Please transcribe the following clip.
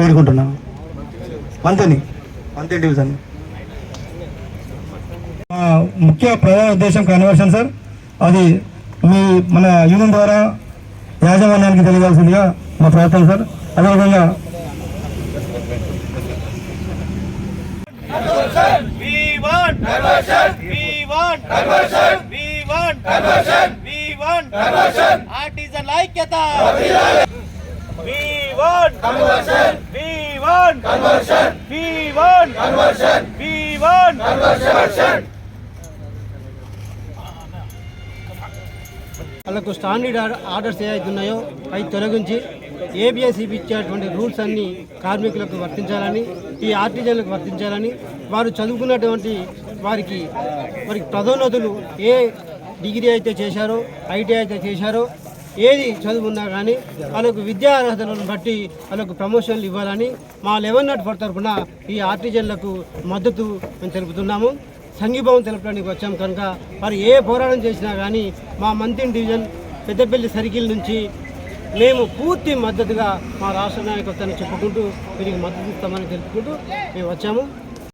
వేడుకుంటున్నాను మంత్రిని మంత్రి డివిజన్. ముఖ్య ప్రధాన ఉద్దేశం కన్వర్షన్ సార్. అది మీ మన యూనియన్ ద్వారా యాజమాన్యానికి తెలియాల్సిందిగా మా ప్రార్థన సార్. అదేవిధంగా. Artisan ఐక్యత. Conversion. Conversion. We want conversion. We want conversion. వాళ్ళకు స్టాండర్డ్ ఆర్- ఆర్డర్స్ ఏవైతే ఉన్నాయో అవి తొలగించి ఏబిఎస్సిబి ఇచ్చేటువంటి రూల్స్ అన్ని కార్మికులకు వర్తించాలని ఈ ఆర్టిజన్లకు వర్తించాలని వారు చదువుకున్నటువంటి వారికి వారికి పదోన్నతులు ఏ డిగ్రీ అయితే చేశారో ఐటీ అయితే చేశారో ఏది చదువుకున్నా కానీ వాళ్ళకు విద్యా అర్హతలను బట్టి వాళ్ళకు ప్రమోషన్లు ఇవ్వాలని మా లెవెన్ నాట్ ఫోర్ తరఫున ఈ ఆర్టిజన్లకు మద్దతు మేము తెలుపుతున్నాము. సంఘీభావం తెలపడానికి వచ్చాం కనుక వారు ఏ పోరాటం చేసినా కానీ మా మంత్రి డివిజన్ పెద్దపల్లి సర్కిల్ నుంచి మేము పూర్తి మద్దతుగా మా రాష్ట్ర నాయకత్వాన్ని చెప్పుకుంటూ వీరికి మద్దతు ఇస్తామని తెలుపుకుంటూ మేము వచ్చాము.